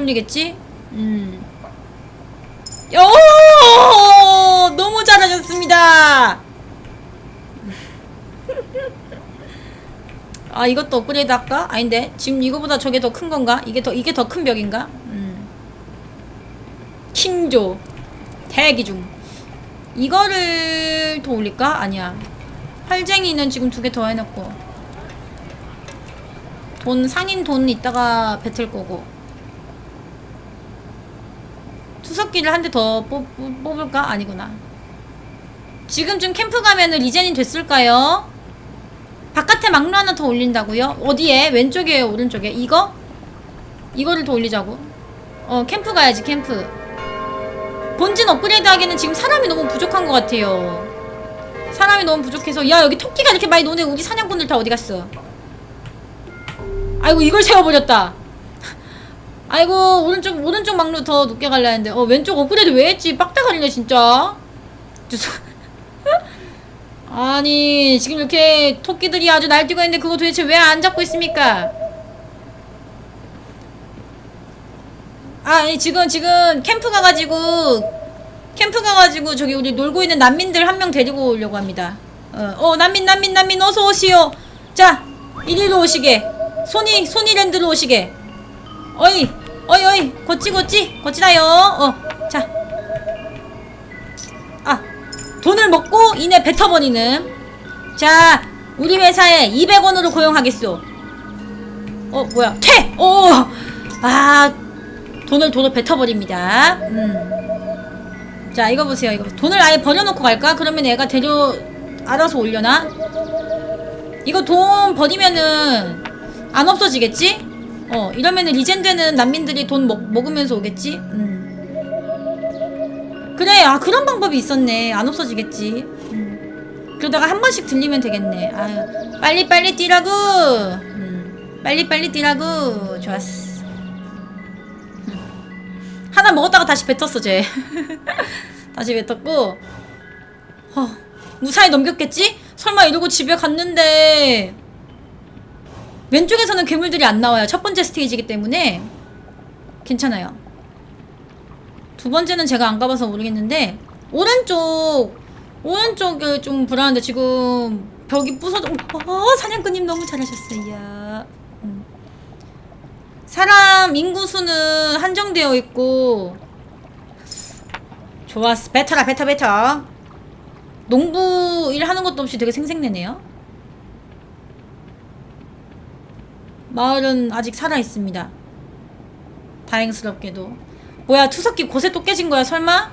뚫리겠지? 음. 오! 너무 잘하셨습니다. 아 이것도 업그레이드 할까? 아닌데 지금 이거보다 저게 더 큰 건가? 이게 더 이게 더 큰 벽인가? 음. 킹조 대기 중 이거를 더 올릴까? 아니야 활쟁이는 지금 두 개 더 해놓고 돈 상인 돈 이따가 뱉을 거고 투석기를 한 대 더 뽑을까? 아니구나 지금쯤 캠프 가면은 리젠이 됐을까요? 바깥에 막루 하나 더 올린다고요? 어디에? 왼쪽에 오른쪽에? 이거? 이거를 더 올리자고? 어 캠프 가야지 캠프 본진 업그레이드 하기에는 지금 사람이 너무 부족한 것 같아요 사람이 너무 부족해서 야 여기 토끼가 이렇게 많이 노네 우리 사냥꾼들 다 어디 갔어 아이고 이걸 세워버렸다 아이고 오른쪽 오른쪽 막루 더 높게 갈라 했는데 어 왼쪽 업그레이드 왜 했지 빡대가리네 진짜 아니 지금 이렇게 토끼들이 아주 날뛰고 있는데 그거 도대체 왜 안 잡고 있습니까? 아 아니 지금 지금 캠프 가가지고 캠프 가가지고 저기 우리 놀고 있는 난민들 한 명 데리고 오려고 합니다. 어, 어 난민 난민 난민 어서 오시오. 자 이리로 오시게. 소니 소니랜드로 오시게. 어이 어이 어이 거치 거치 거치다요. 어 자. 아 돈을 먹고 이내 뱉어버리는 자 우리 회사에 200원으로 고용하겠소 어 뭐야 퇴! 오아 돈을 돈을 뱉어버립니다 음 자 이거 보세요 이거 돈을 아예 버려놓고 갈까? 그러면 얘가 데려 알아서 올려나? 이거 돈 버리면은 안 없어지겠지? 어 이러면은 리젠되는 난민들이 돈 먹, 먹으면서 오겠지? 음 그래 아 그런 방법이 있었네 안 없어지겠지 음. 그러다가 한 번씩 들리면 되겠네 아유 빨리 빨리 뛰라고 음. 빨리 빨리 뛰라고 좋았어 음. 하나 먹었다가 다시 뱉었어 쟤 다시 뱉었고 허, 무사히 넘겼겠지? 설마 이러고 집에 갔는데 왼쪽에서는 괴물들이 안 나와요. 첫 번째 스테이지이기 때문에 괜찮아요. 두 번째는 제가 안 가봐서 모르겠는데 오른쪽 오른쪽이 좀 불안한데 지금 벽이 부서져. 어 사냥꾼님 너무 잘하셨어요. 음. 사람 인구 수는 한정되어 있고 좋았어. 베터라 베터 베터. 농부 일 하는 것도 없이 되게 생생내네요 마을은 아직 살아 있습니다 다행스럽게도 뭐야 투석기 곳에 또 깨진 거야 설마?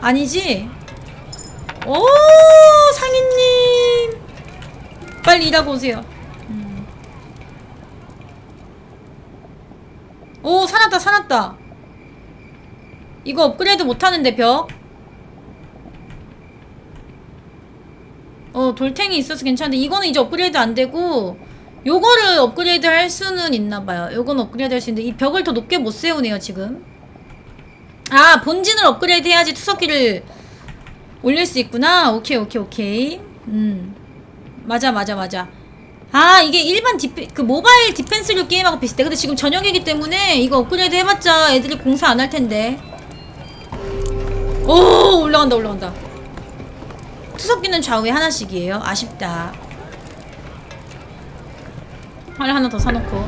아니지? 오 상인님 빨리 일하고 오세요 음. 오 살았다 살았다 이거 업그레이드 못하는데 벽? 어 돌탱이 있어서 괜찮은데 이거는 이제 업그레이드 안 되고 요거를 업그레이드 할 수는 있나봐요. 요건 업그레이드 할 수 있는데 이 벽을 더 높게 못 세우네요 지금. 아 본진을 업그레이드 해야지 투석기를 올릴 수 있구나. 오케이 오케이 오케이. 음. 맞아 맞아 맞아. 아 이게 일반 디페 그 모바일 디펜스류 게임하고 비슷해. 근데 지금 저녁이기 때문에 이거 업그레이드 해봤자 애들이 공사 안 할 텐데. 오 올라간다 올라간다. 투석기는 좌우에 하나씩이에요. 아쉽다 활 하나 더 사놓고.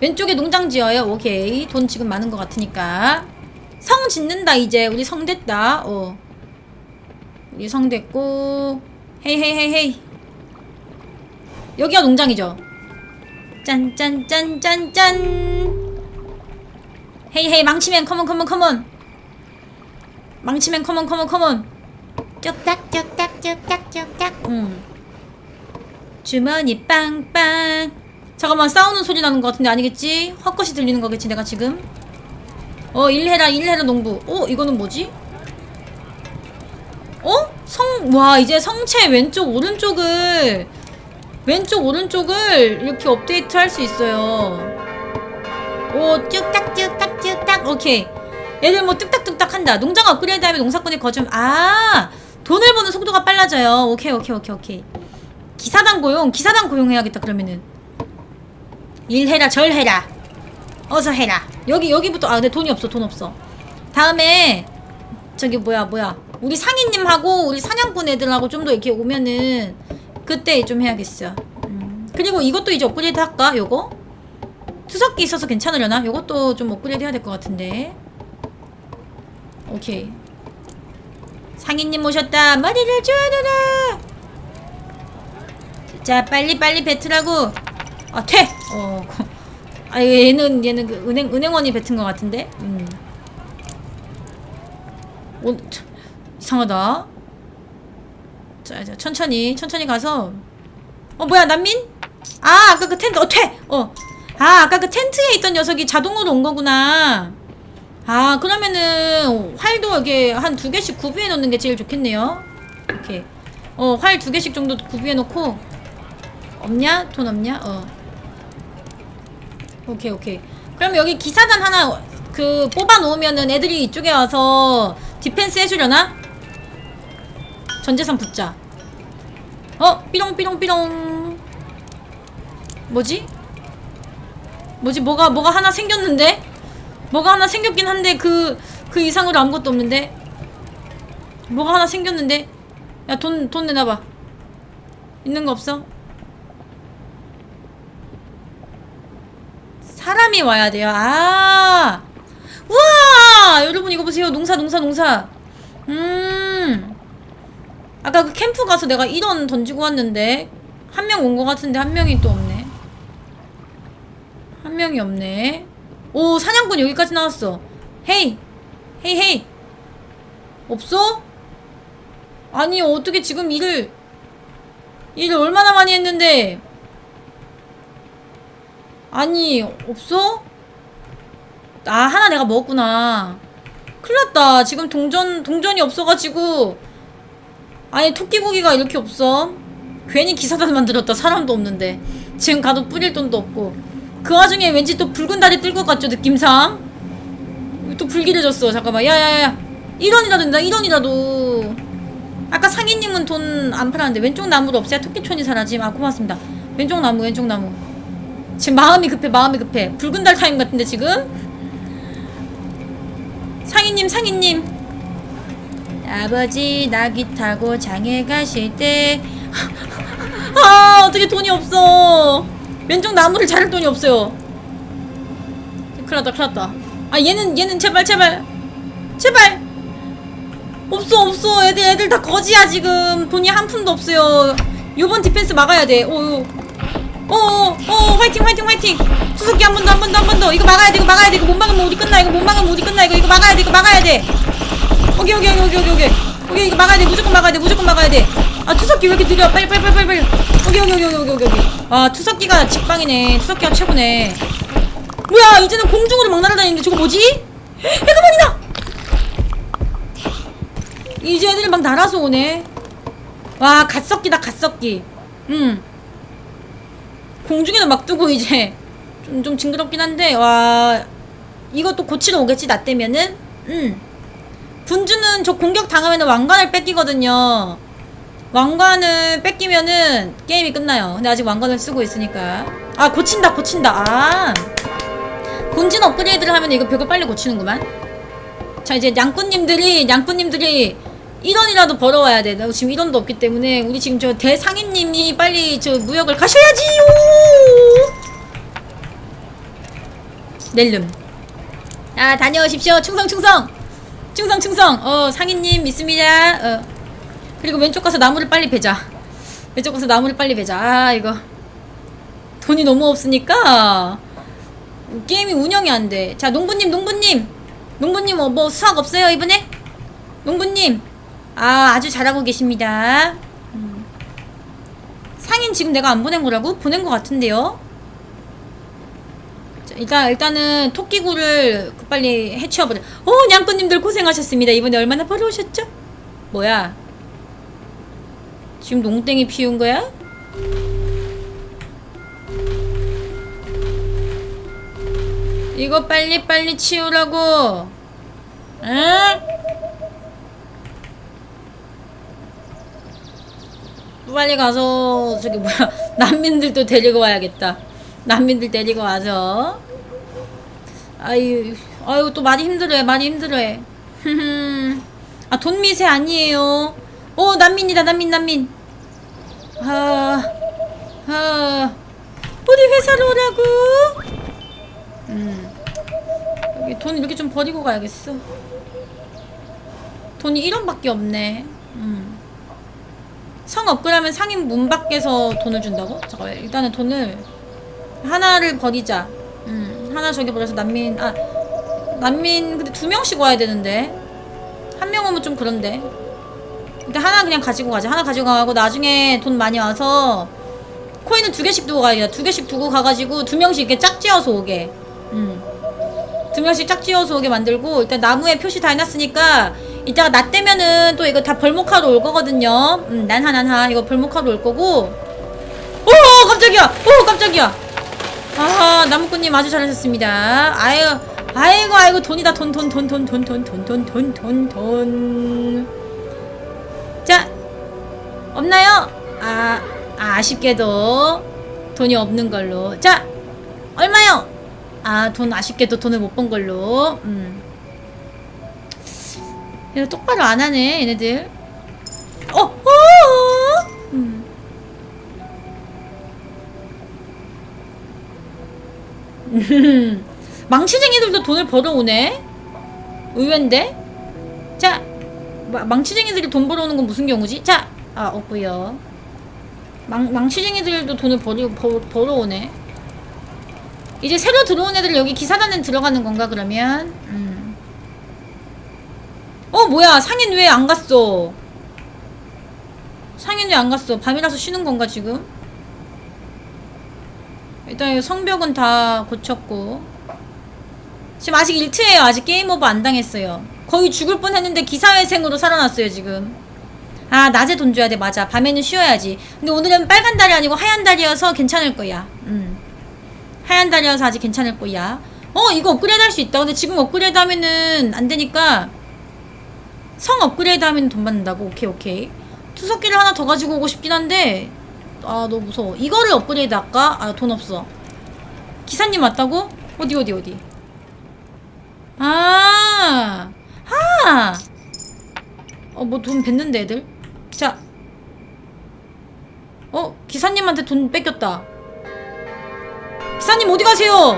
왼쪽에 농장 지어요. 오케이. 돈 지금 많은 것 같으니까. 성 짓는다 이제. 우리 성 됐다. 어. 우리 성 됐고. 헤이 헤이 헤이 여기가 농장이죠. 짠짠짠짠짠. 헤이 헤이. 망치맨 컴온 컴온 컴온. 망치맨 컴온 컴온 컴온. 쪽딱 쪽딱 쪽딱 쪽딱 음. 주머니 빵빵. 잠깐만 싸우는 소리 나는 것 같은데 아니겠지? 헛것이 들리는 거겠지 내가 지금? 어 일해라 일해라 농부. 어 이거는 뭐지? 어? 성, 와 이제 성체 왼쪽 오른쪽을 왼쪽 오른쪽을 이렇게 업데이트 할 수 있어요. 오 쭉딱 쭉딱 쭉딱. 오케이. 얘들 뭐 뚝딱뚝딱 한다. 농장 업그레이드 하면 농사꾼이 거좀 아 돈을 버는 속도가 빨라져요. 오케이 오케이 오케이 오케이 기사단 고용 기사단 고용해야겠다 그러면은 일해라 절해라 어서 해라. 여기 여기부터 아 근데 돈이 없어 돈 없어. 다음에 저기 뭐야 뭐야 우리 상인님하고 우리 사냥꾼 애들하고 좀 더 이렇게 오면은 그때 좀 해야겠어. 음. 그리고 이것도 이제 업그레이드 할까 요거? 투석기 있어서 괜찮으려나? 요것도 좀 업그레이드 해야 될 것 같은데. 오케이. 상인님 모셨다. 머리를 쪼아라. 자 빨리 빨리 뱉으라고. 아 퇴. 어. 아 얘는 얘는 그 은행 은행원이 뱉은 것 같은데. 음. 오, 참, 이상하다. 자, 자 천천히 천천히 가서. 어 뭐야 난민? 아 아까 그 텐트 어 퇴. 어. 아 아까 그 텐트에 있던 녀석이 자동으로 온 거구나. 아 그러면은 활도 이게 한 두 개씩 구비해 놓는 게 제일 좋겠네요. 이렇게 어 활 두 개씩 정도 구비해 놓고 없냐? 돈 없냐? 어. 오케이 오케이. 그럼 여기 기사단 하나 그 뽑아 놓으면은 애들이 이쪽에 와서 디펜스 해주려나? 전재산 붙자. 어? 삐롱삐롱삐롱. 뭐지? 뭐지? 뭐가 뭐가 하나 생겼는데? 뭐가 하나 생겼긴 한데 그 그 이상으로 아무것도 없는데? 뭐가 하나 생겼는데? 야 돈 돈 내놔봐. 있는 거 없어 사람이 와야 돼요. 아. 우와! 여러분 이거 보세요. 농사 농사 농사. 음. 아까 그 캠프 가서 내가 1원 던지고 왔는데 한 명온거 같은데 한 명이 또 없네. 한 명이 없네. 오 사냥꾼 여기까지 나왔어. 헤이. 헤이 헤이. 없어? 아니 어떻게 지금 일을 일을 얼마나 많이 했는데 아니 없어? 아 하나 내가 먹었구나. 큰일났다. 지금 동전 동전이 없어가지고. 아니 토끼고기가 이렇게 없어? 괜히 기사단 만들었다. 사람도 없는데. 지금 가도 뿌릴 돈도 없고. 그 와중에 왠지 또 붉은 달이 뜰 것 같죠 느낌상? 또 불길해 졌어. 잠깐만. 야야야 1원이라도 된다. 1원이라도. 아까 상인님은 돈 안 팔았는데 왼쪽 나무로 없애야 토끼촌이 사라짐? 아 고맙습니다. 왼쪽 나무 왼쪽 나무 지금 마음이 급해 마음이 급해. 붉은 달 타임 같은데 지금? 상인님 상인님. 아버지 나귀 타고 장에 가실 때. 아 어떻게 돈이 없어. 왼쪽 나무를 자를 돈이 없어요. 큰일 났다 큰일 났다. 아 얘는 얘는 제발 제발. 제발. 없어 없어. 애들 애들 다 거지야 지금. 돈이 한 푼도 없어요. 요번 디펜스 막아야 돼. 오, 오, 오, 오, 화이팅, 화이팅, 화이팅! 수석기 한 번 더, 한 번 더, 한 번 더. 이거 막아야 돼, 이거 막아야 돼. 이거 못 막으면 우리 끝나. 이거 못 막으면 우리 끝나. 이거, 이거 막아야 돼, 이거 막아야 돼. 오케이, 오케이, 오케이, 오케이, 오케이. 오케이, 이거 막아야 돼. 무조건 막아야 돼, 무조건 막아야 돼. 아, 투석기 왜 이렇게 느려? 빨리, 빨리, 빨리, 빨리, 빨리. 오케이, 오케이, 오케이, 오케이, 오케이. 아, 투석기가 직방이네. 투석기가 최고네. 뭐야, 이제는 공중으로 막 날아다니는데 저거 뭐지? 해그만이다! 이제 애들이 막 날아서 오네. 와, 갓석기다, 갓석기. 음. 공중에도 막 두고 이제 좀, 좀 징그럽긴 한데 와 이것도 고치러 오겠지 나 때면은? 음 군주는 저 공격 당하면 왕관을 뺏기거든요. 왕관을 뺏기면은 게임이 끝나요. 근데 아직 왕관을 쓰고 있으니까. 아 고친다 고친다. 아. 군진 업그레이드를 하면 이거 벽을 빨리 고치는구만. 자 이제 양꾼님들이 양꾼님들이 1원이라도 벌어와야 돼. 나 지금 1원도 없기 때문에 우리 지금 저 대상인님이 빨리 저 무역을 가셔야지요. 낼름. 아 다녀오십시오. 충성 충성. 충성 충성. 어 상인님 믿습니다. 어 그리고 왼쪽 가서 나무를 빨리 베자. 왼쪽 가서 나무를 빨리 베자. 아 이거 돈이 너무 없으니까 게임이 운영이 안 돼. 자 농부님 농부님 농부님 어, 뭐 수학 없어요 이번에? 농부님 아 아주 잘하고 계십니다 음. 상인 지금 내가 안 보낸 거라고? 보낸 거 같은데요 자, 일단 일단은 토끼구를 빨리 해치워버려 오 냥꾸님들 고생하셨습니다 이번에 얼마나 벌어오셨죠? 뭐야 지금 농땡이 피운 거야? 이거 빨리 빨리 치우라고 응? 빨리 가서 저기 뭐야 난민들도 데리고 와야겠다. 난민들 데리고 와서 아유, 아유, 또 많이 힘들어해, 많이 힘들어해. 아, 돈 미세 아니에요. 오, 난민이다, 난민, 난민. 아, 아, 우리 회사로 오라고? 음, 여기 돈 이렇게 좀 버리고 가야겠어. 돈이 1원밖에 없네. 음. 성 업그레이드하면 상인 문 밖에서 돈을 준다고? 잠깐만, 일단은 돈을 하나를 버리자. 음, 하나 저기 버려서 난민, 아, 난민, 근데 두 명씩 와야 되는데. 한 명 오면 좀 그런데. 일단 하나 그냥 가지고 가자. 하나 가지고 가고 나중에 돈 많이 와서 코인은 두 개씩 두고 가야겠다. 두 개씩 두고 가가지고 두 명씩 이렇게 짝지어서 오게. 음. 두 명씩 짝지어서 오게 만들고 일단 나무에 표시 다 해놨으니까 이따가 나 때면은 또 이거 다 벌목하러 올 거거든요. 음, 난하 난하 이거 벌목하러 올 거고. 오 깜짝이야. 오 깜짝이야. 아 나무꾼님 아주 잘하셨습니다. 아유 아이고 아이고 돈이다 돈 돈 돈 돈 돈 돈 돈 돈 돈 돈 돈. 자 없나요? 아, 아 아쉽게도 돈이 없는 걸로. 자 얼마요? 아 돈 아쉽게도 돈을 못 번 걸로. 음. 이거 똑바로 안 하네 얘네들. 어, 어, 음. 망치쟁이들도 돈을 벌어오네. 의외인데. 자, 마- 망치쟁이들이 돈 벌어오는 건 무슨 경우지? 자, 아 없고요. 망 망치쟁이들도 돈을 벌어 벌, 벌어오네. 이제 새로 들어온 애들 여기 기사단에 들어가는 건가 그러면? 음. 어 뭐야? 상인 왜 안 갔어? 상인 왜 안 갔어? 밤이라서 쉬는 건가 지금? 일단 이 성벽은 다 고쳤고. 지금 아직 1트에요. 아직 게임 오버 안 당했어요. 거의 죽을 뻔 했는데 기사회생으로 살아났어요 지금. 아 낮에 돈 줘야 돼. 맞아. 밤에는 쉬어야지. 근데 오늘은 빨간 달이 아니고 하얀 달이어서 괜찮을 거야. 음. 하얀 달이어서 아직 괜찮을 거야. 어 이거 업그레이드 할 수 있다. 근데 지금 업그레이드 하면은 안 되니까 성 업그레이드 하면 돈 받는다고 오케이 오케이 투석기를 하나 더 가지고 오고 싶긴 한데 아 너무 무서워 이거를 업그레이드 할까? 아 돈 없어 기사님 왔다고? 어디 어디 어디 아, 아, 어, 뭐 돈 뱉는데 애들? 자, 어, 기사님한테 돈 뺏겼다. 기사님 어디 가세요?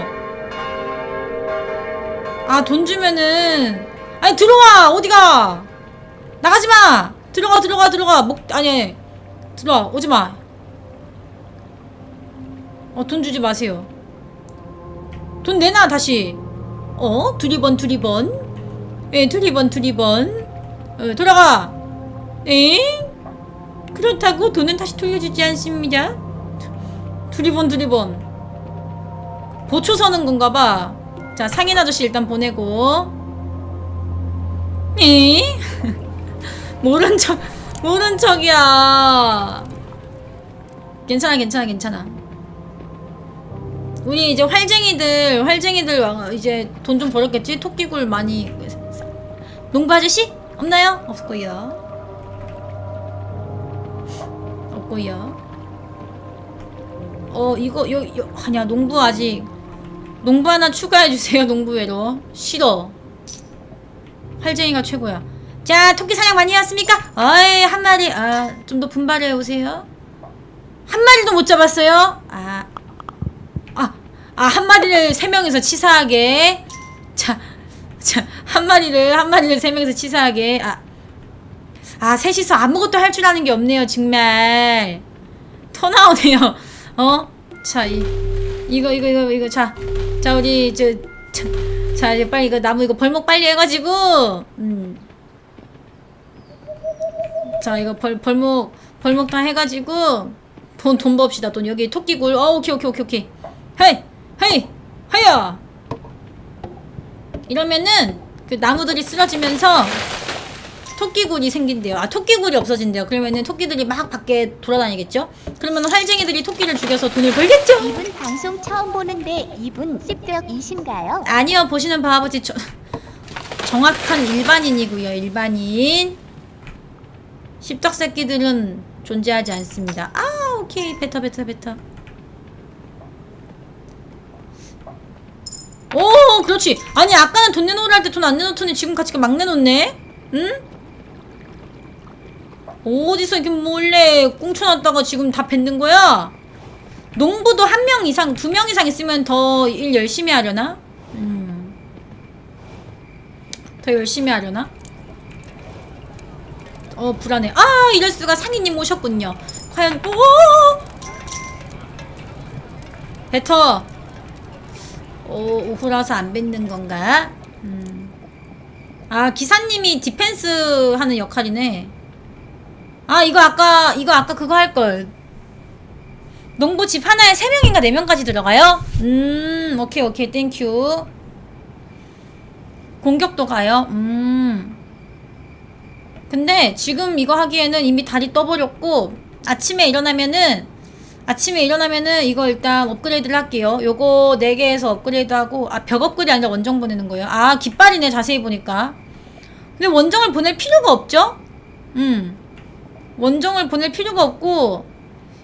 아, 돈 주면은, 아니 들어와 어디가? 나가지 마. 들어가 들어가 들어가. 목 아니, 아니 들어와 오지 마. 어, 돈 주지 마세요. 돈 내놔 다시. 어? 두리번 두리번 예 두리번 두리번 어, 돌아가 에? 그렇다고 돈은 다시 돌려주지 않습니다 두리번 두리번 보초 서는 건가 봐 자 상인 아저씨 일단 보내고 에? 모른 척 모른 척이야. 괜찮아 괜찮아 괜찮아. 우리 이제 활쟁이들 활쟁이들 와- 이제 돈 좀 벌었겠지? 토끼굴 많이. 농부 아저씨? 없나요? 없고요. 없고요. 어 이거 요, 요 아니야 농부 아직. 농부 하나 추가해 주세요 농부회로. 싫어. 활쟁이가 최고야 자 토끼 사냥 많이 왔습니까? 어이 한 마리 아 좀 더 분발해 오세요 한 마리도 못 잡았어요 아 아, 아, 한 마리를 세 명이서 치사하게. 자, 자, 한 마리를, 한 마리를 세 명이서 치사하게. 아, 아, 셋이서 아무것도 할 줄 아는 게 없네요, 정말. 터 나오네요. 어? 자, 이, 이거, 이거, 이거, 이거, 자. 자, 우리, 저, 자, 자, 이제 빨리 이거 나무 이거 벌목 빨리 해가지고, 음. 자, 이거 벌, 벌목, 벌목 다 해가지고, 돈, 돈 법시다, 돈. 여기 토끼굴. 어, 오케이, 오케이, 오케이, 오케이. 헤이! 헤이! 하야! 이러면은, 그 나무들이 쓰러지면서, 토끼굴이 생긴대요. 아, 토끼굴이 없어진대요. 그러면은 토끼들이 막 밖에 돌아다니겠죠? 그러면 활쟁이들이 토끼를 죽여서 돈을 벌겠죠? 이분 방송 처음 보는데 이분 씹덕이신가요? 아니요, 보시는 같이 저, 정확한 일반인이고요, 일반인. 십덕 새끼들은 존재하지 않습니다. 아, 오케이. 뱉어, 뱉어, 뱉어. 오, 그렇지. 아니 아까는 돈 내놓으라 할 때 돈 안 내놓더니 지금 같이 막 내놓네. 응? 어디서 이렇게 몰래 꽁쳐놨다가 지금 다 뱉는 거야? 농부도 한 명 이상, 두 명 이상 있으면 더 일 열심히 하려나? 음. 더 열심히 하려나? 어, 불안해. 아, 이럴 수가 상인님 오셨군요. 과연, 오! 뱉어. 오, 오후라서 안 뱉는 건가? 음. 아, 기사님이 디펜스 하는 역할이네. 아, 이거 아까, 이거 아까 그거 할걸. 농부 집 하나에 3명인가 4명까지 들어가요? 음, 오케이, 오케이, 땡큐. 공격도 가요? 음. 근데 지금 이거 하기에는 이미 다리 떠버렸고, 아침에 일어나면은, 아침에 일어나면은 이거 일단 업그레이드를 할게요. 요거 4개에서 업그레이드하고, 아, 벽 업그레이드 아니라 원정 보내는 거예요. 아, 깃발이네, 자세히 보니까. 근데 원정을 보낼 필요가 없죠? 음. 원정을 보낼 필요가 없고,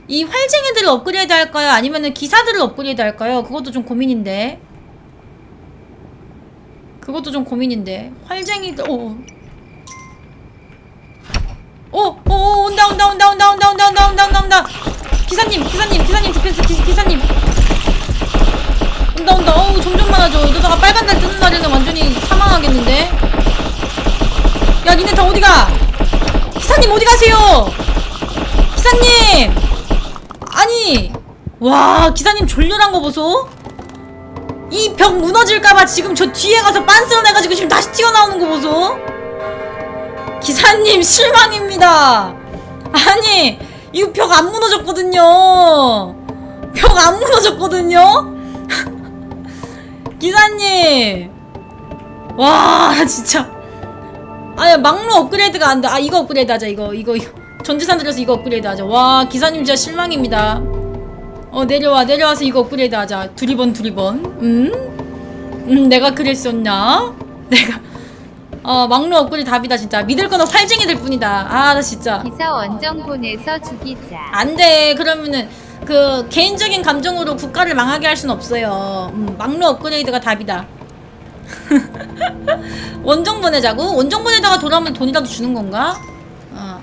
이 활쟁이들을 업그레이드 할까요? 아니면은 기사들을 업그레이드 할까요? 그것도 좀 고민인데. 그것도 좀 고민인데. 활쟁이들, 오. 오, 오, 오, 온다, 온다, 온다, 온다, 온다, 온다, 온다, 온다, 온다, 온다. 기사님, 기사님, 기사님, 디펜스, 기, 기사님. 온다, 온다. 어우, 점점 많아져. 이러다가 빨간 달 뜨는 날에는 완전히 사망하겠는데. 야, 니네 다 어디 가? 기사님, 어디 가세요? 기사님! 아니, 와, 기사님 졸렬한 거 보소? 이 벽 무너질까봐 지금 저 뒤에 가서 빤스런 해가지고 지금 다시 튀어나오는 거 보소? 기사님 실망입니다. 아니 이거 벽 안 무너졌거든요. 벽 안 무너졌거든요. 기사님 와 진짜 아니 막루 업그레이드가 안 돼. 아 이거 업그레이드 하자 이거 이거 이거. 전재산 들여서 이거 업그레이드 하자. 와 기사님 진짜 실망입니다. 어 내려와 내려와서 이거 업그레이드 하자. 두리번 두리번. 음? 음 내가 그랬었나? 내가 어 막루 업그레이드 답이다 진짜. 믿을 거는 활쟁이들 뿐이다. 아 나 진짜. 기사 원정 보내서 죽이자. 안 돼. 그러면은 그 개인적인 감정으로 국가를 망하게 할 순 없어요. 음, 막루 업그레이드가 답이다. 원정 보내자고? 원정 보내다가 돌아오면 돈이라도 주는 건가? 어.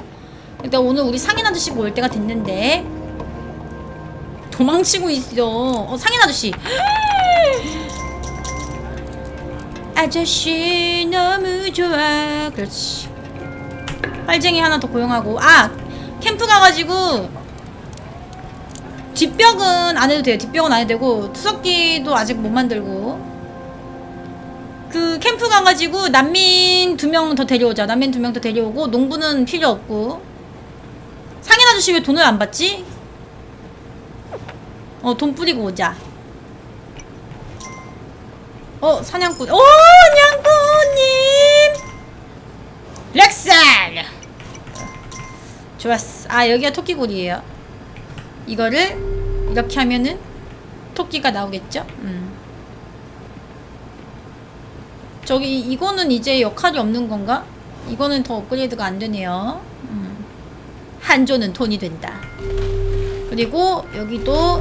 일단 오늘 우리 상인 아저씨가 올 때가 됐는데 도망치고 있어. 어 상인 아저씨. 아저씨 너무 좋아. 그렇지. 활쟁이 하나 더 고용하고 아 캠프 가가지고 뒷벽은 안 해도 돼요. 뒷벽은 안 해도 되고 투석기도 아직 못 만들고 그 캠프 가가지고 난민 두 명 더 데려오자. 난민 두 명 더 데려오고 농부는 필요 없고 상인 아저씨 왜 돈을 안 받지? 어 돈 뿌리고 오자. 어 사냥꾼. 오 냥꾼님. 렉살. 좋았어. 아 여기가 토끼굴이에요. 이거를 이렇게 하면은 토끼가 나오겠죠? 음. 저기 이거는 이제 역할이 없는 건가? 이거는 더 업그레이드가 안 되네요. 음. 한조는 돈이 된다. 그리고 여기도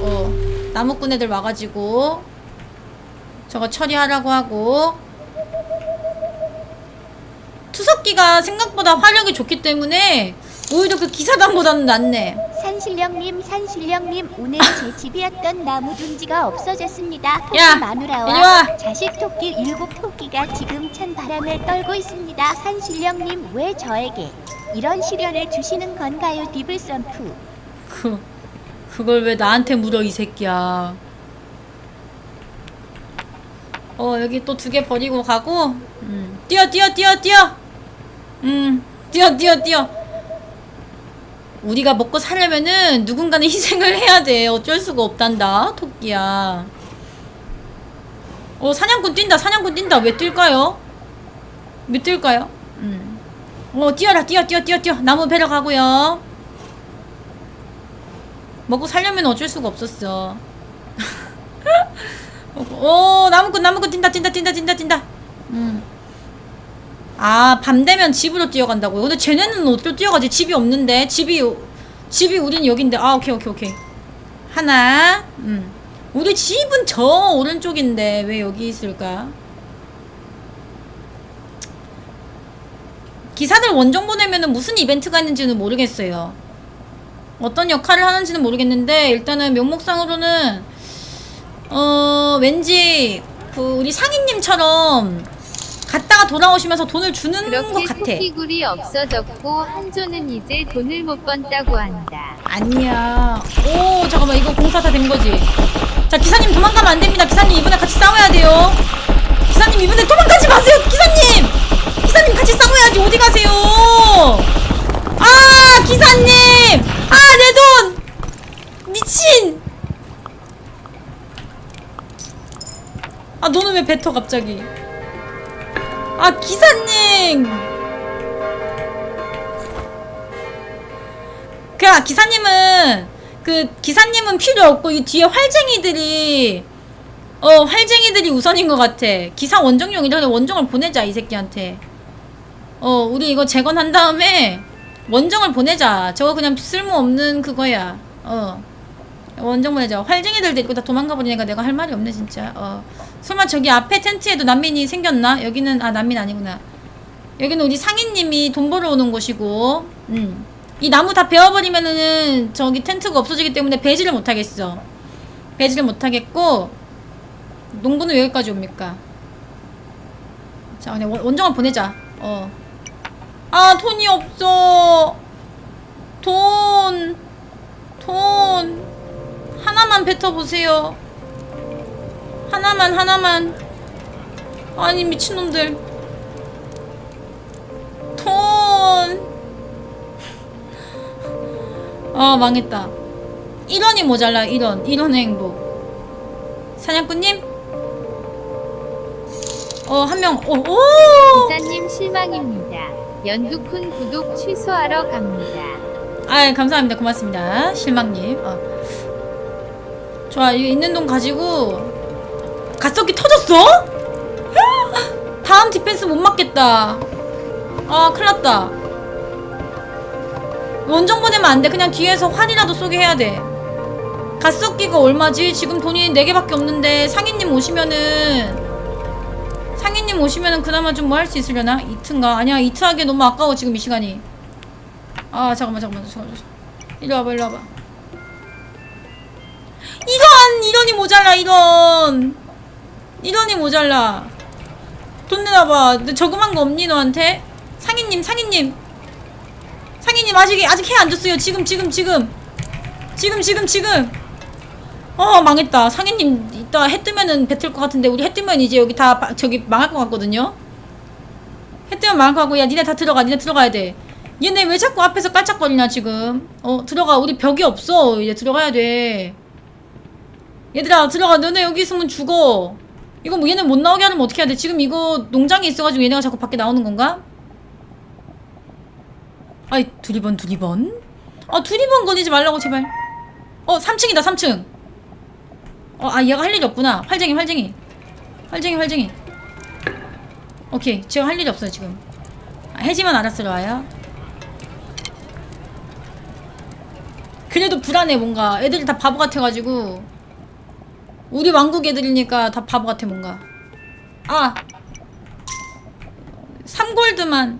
어 나무꾼 애들 와가지고 저거 처리하라고 하고 투석기가 생각보다 화력이 좋기 때문에 오히려 그 기사단보다는 낫네. 산신령님 산신령님 오늘 제 집이 었던 나무 둥지가 없어졌습니다. 토끼 야, 마누라와 이리 와. 자식 토끼 일곱 토끼가 지금 찬 바람을 떨고 있습니다. 산신령님 왜 저에게 이런 시련을 주시는 건가요, 디블 선프? 그 그걸 왜 나한테 물어 이 새끼야. 어 여기 또 두 개 버리고 가고. 음. 뛰어 뛰어 뛰어 뛰어. 음 뛰어 뛰어 뛰어. 우리가 먹고 살려면은 누군가는 희생을 해야 돼. 어쩔 수가 없단다 토끼야. 어 사냥꾼 뛴다 사냥꾼 뛴다. 왜 뛸까요? 왜 뛸까요? 음 어 뛰어라 뛰어 뛰어 뛰어 뛰어. 나무 베러 가고요. 먹고 살려면 어쩔 수가 없었어. 오 나무꾼 나무꾼 뛴다 뛴다 뛴다 뛴다 뛴다. 음. 아 밤 되면 집으로 뛰어간다고요. 근데 쟤네는 어디로 뛰어가지? 집이 없는데 집이 집이 우린 여긴데. 아 오케이 오케이 오케이. 하나. 음. 우리 집은 저 오른쪽인데 왜 여기 있을까? 기사들 원정 보내면은 무슨 이벤트가 있는지는 모르겠어요. 어떤 역할을 하는지는 모르겠는데 일단은 명목상으로는 어 왠지 그 우리 상인님처럼 갔다가 돌아오시면서 돈을 주는 것 그렇게 같아. 토끼굴이 없어졌고 한조는 이제 돈을 못 번다고 한다. 아니야. 오 잠깐만 이거 공사 다 된 거지. 자 기사님 도망가면 안 됩니다. 기사님 이번에 같이 싸워야 돼요. 기사님 이번에 도망가지 마세요. 기사님. 기사님 같이 싸워야지 어디 가세요? 아 기사님. 아 내 돈. 미친. 아 너는 왜 뱉어 갑자기? 아 기사님. 그 기사님은 그 기사님은 필요 없고 이 뒤에 활쟁이들이 어 활쟁이들이 우선인 것 같아. 기사 원정용이라 그냥 원정을 보내자 이 새끼한테. 어 우리 이거 재건한 다음에 원정을 보내자. 저거 그냥 쓸모 없는 그거야. 어 원정 보내자. 활쟁이들 데리고 다 도망가 버리니까 내가 할 말이 없네 진짜. 어 설마 저기 앞에 텐트에도 난민이 생겼나? 여기는 아 난민 아니구나. 여기는 우리 상인님이 돈 벌어 오는 곳이고, 음. 이 나무 다 베어버리면은 저기 텐트가 없어지기 때문에 배지를 못 하겠어. 배지를 못 하겠고, 농부는 여기까지 옵니까? 자, 그냥 원- 원정을 보내자. 어. 아, 돈이 없어. 돈. 돈. 하나만 뱉어보세요. 하나만, 하나만. 아니, 미친놈들. 돈. 아 망했다. 1원이 모자라 1원. 1원의 행복. 사냥꾼님? 어, 한 명. 오, 오! 기사님 실망입니다. 연두쿤 구독 취소하러 갑니다. 아, 감사합니다. 고맙습니다. 실망님. 어. 좋아, 이 있는 돈 가지고 갓석기 터졌어? 다음 디펜스 못 맞겠다. 아, 큰일 났다. 원정 보내면 안 돼. 그냥 뒤에서 활이라도 쏘게 해야 돼. 갓석기가 얼마지? 지금 돈이 4개밖에 없는데 상인님 오시면은 상인님 오시면은 그나마 좀 뭐 할 수 있으려나? 이트인가? 아니야, 이트 하기 너무 아까워 지금 이 시간이. 아 잠깐만 잠깐만 잠깐만 이리 와봐 이리 와봐 이런 이런이 모자라 이런. 이런이 모자라. 돈 내놔봐. 너 저금한 거 없니 너한테? 상인님 상인님. 상인님 아직 아직 해 안 줬어요. 지금 지금 지금. 지금 지금 지금. 어 망했다. 상인님 이따 해 뜨면은 뱉을 것 같은데 우리 해 뜨면 이제 여기 다 바- 저기 망할 것 같거든요? 해 뜨면 망할 것 같고 야 니네 다 들어가 니네 들어가야 돼. 얘네 왜 자꾸 앞에서 깔짝거리냐 지금? 어 들어가. 우리 벽이 없어. 이제 들어가야 돼 얘들아 들어가. 너네 여기 있으면 죽어. 이거 뭐 얘네 못 나오게 하면 어떻게 해야 돼? 지금 이거 농장에 있어가지고 얘네가 자꾸 밖에 나오는 건가? 아이 두리번 두리번? 아 두리번 거리지 말라고 제발. 어 3층이다 3층. 어 아 얘가 할 일이 없구나. 활쟁이 활쟁이. 활쟁이 활쟁이. 오케이. 제가 할 일이 없어요 지금. 아, 해지만 알았으러 와요. 그래도 불안해 뭔가. 애들이 다 바보 같아가지고 우리 왕국 애들이니까 다 바보 같아 뭔가. 아. 3골드만.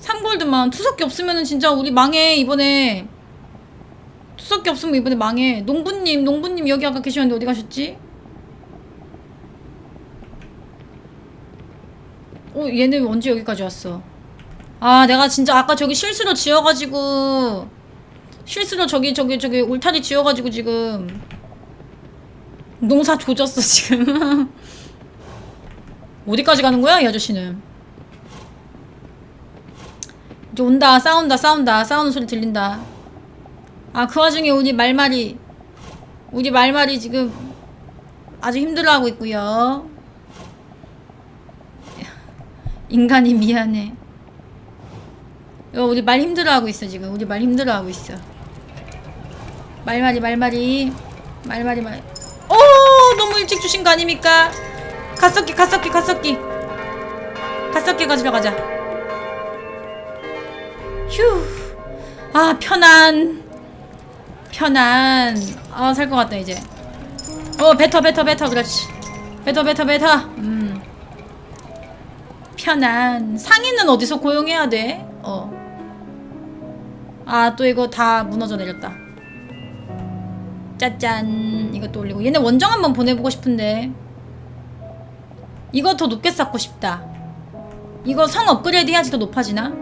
3골드만. 투석기 없으면은 진짜 우리 망해 이번에. 투석기 없으면 이번에 망해. 농부님 농부님 여기 아까 계셨는데 어디 가셨지? 어 얘네 왜 언제 여기까지 왔어? 아 내가 진짜 아까 저기 실수로 지어가지고 실수로 저기 저기 저기 울타리 지어가지고 지금 농사 조졌어 지금. 어디까지 가는 거야 이 아저씨는? 이제 온다 싸운다 싸운다. 싸우는 소리 들린다. 아 그 와중에 우리 말말이 우리 말말이 지금 아주 힘들어하고 있고요. 인간이 미안해. 어, 우리 말 힘들어하고 있어 지금. 우리 말 힘들어하고 있어. 말말이 말말이. 말말이 말. 오 너무 일찍 주신 거 아닙니까? 갓석기 갓석기 갓석기 갓석기 가지러 가자. 휴. 아 편안. 편안. 아살 것 같다 이제. 어 뱉어 뱉어 뱉어 그렇지 뱉어 뱉어 뱉어 음 편안 상인은 어디서 고용해야 돼? 어아 또 이거 다 무너져 내렸다 짜잔. 이것도 올리고. 얘네 원정 한번 보내보고 싶은데. 이거 더 높게 쌓고 싶다. 이거 성 업그레이드 해야지 더 높아지나?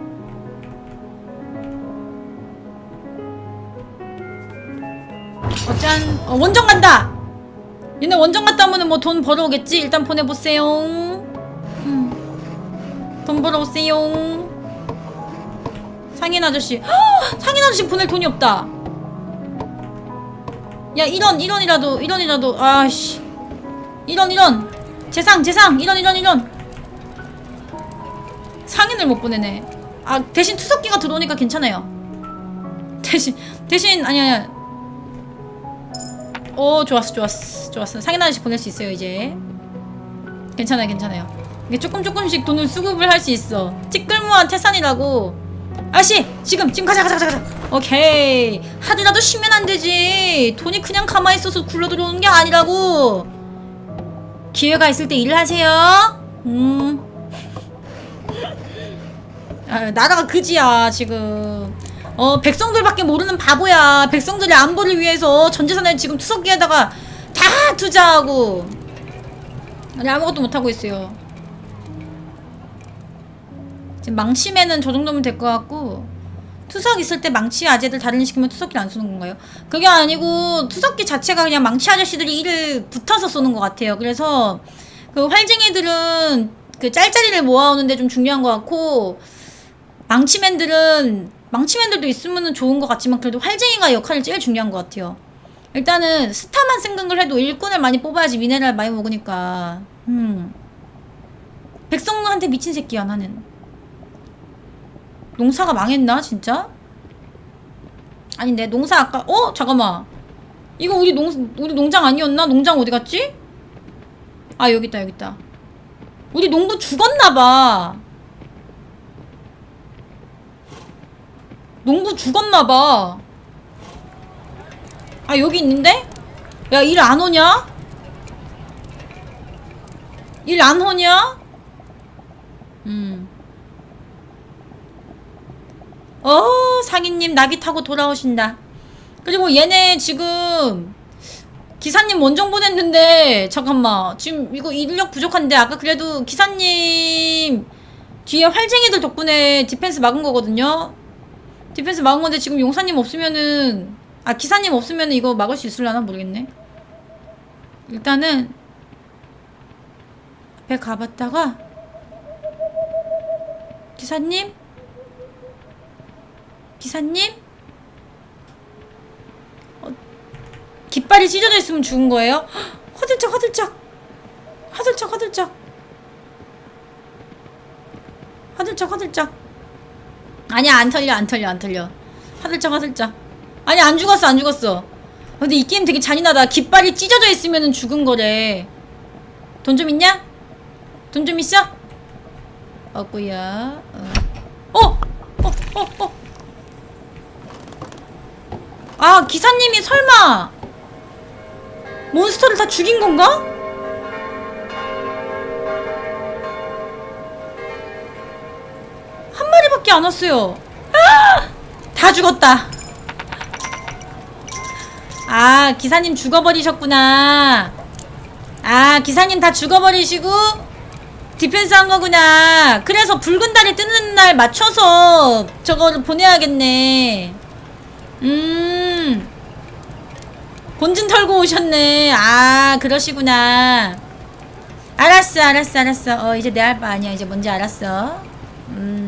어짠. 어, 원정 간다! 얘네 원정 갔다 오면은 뭐돈 벌어오겠지? 일단 보내보세요. 음. 돈 벌어오세요. 상인 아저씨. 헉! 상인 아저씨 보낼 돈이 없다 야 1원 1원이라도 1원이라도 아씨. 1원 1원. 재상 재상. 1원 1원 1원. 상인을 못 보내네. 아 대신 투석기가 들어오니까 괜찮아요. 대신 대신 아니 아니 오 좋았어 좋았어 좋았어. 상인 아저씨 보낼 수 있어요 이제. 괜찮아요 괜찮아요. 이게 조금 조금씩 돈을 수급을 할 수 있어. 찌끌무한 태산이라고. 아씨 지금 지금 가자 가자 가자 가자 오케이. 하루라도 쉬면 안 되지. 돈이 그냥 가만히 있어서 굴러 들어오는 게 아니라고. 기회가 있을 때 일을 하세요. 음. 아, 나라가 그지야 지금. 어 백성들밖에 모르는 바보야. 백성들의 안보를 위해서 전 재산을 지금 투석기에다가 다 투자하고. 아니 아무것도 못하고 있어요. 지금 망치맨은 저 정도면 될 것 같고 투석 있을 때 망치 아재들 다른 일 시키면 투석기를 안 쏘는 건가요? 그게 아니고 투석기 자체가 그냥 망치 아저씨들이 일을 붙어서 쏘는 것 같아요 그래서 그 활쟁이들은 그 짤짤이를 모아오는데 좀 중요한 것 같고 망치맨들은 망치맨들도 있으면 좋은 것 같지만 그래도 활쟁이가 역할이 제일 중요한 것 같아요. 일단은 스타만 생각을 해도 일꾼을 많이 뽑아야지 미네랄 많이 먹으니까. 음. 백성한테 미친 새끼야 나는. 농사가 망했나 진짜? 아니 내 농사 아까 어 잠깐만 이거 우리 농 우리 농장 아니었나? 농장 어디 갔지? 아 여기 있다 여기 있다. 우리 농부 죽었나 봐. 농부 죽었나 봐. 아, 여기 있는데? 야, 일 안 오냐? 일 안 오냐? 음. 어, 상인님 나비 타고 돌아오신다. 그리고 얘네 지금 기사님 원정 보냈는데 잠깐만 지금 이거 인력 부족한데 아까 그래도 기사님 뒤에 활쟁이들 덕분에 디펜스 막은 거거든요. 디펜스 막은 건데 지금 용사님 없으면은 아 기사님 없으면은 이거 막을 수 있을라나 모르겠네. 일단은 앞에 가봤다가 기사님 기사님 어, 깃발이 찢어져 있으면 죽은 거예요? 헉, 화들짝 화들짝 화들짝 화들짝 화들짝 화들짝 아니야 안 털려 안 털려 안 털려 화들짝 화들짝 아니 안 죽었어 안 죽었어 근데 이 게임 되게 잔인하다 깃발이 찢어져 있으면 죽은 거래 돈 좀 있냐? 돈 좀 있어? 없구야 어. 어? 어? 어? 어? 아 기사님이 설마 몬스터를 다 죽인 건가? 한 마리밖에 안 왔어요. 아! 다 죽었다. 아, 기사님 죽어버리셨구나. 아, 기사님 다 죽어버리시고 디펜스 한 거구나. 그래서 붉은 달이 뜨는 날 맞춰서 저거를 보내야겠네. 음. 본진 털고 오셨네. 아, 그러시구나. 알았어, 알았어, 알았어. 어, 이제 내할바 아니야. 이제 뭔지 알았어. 음.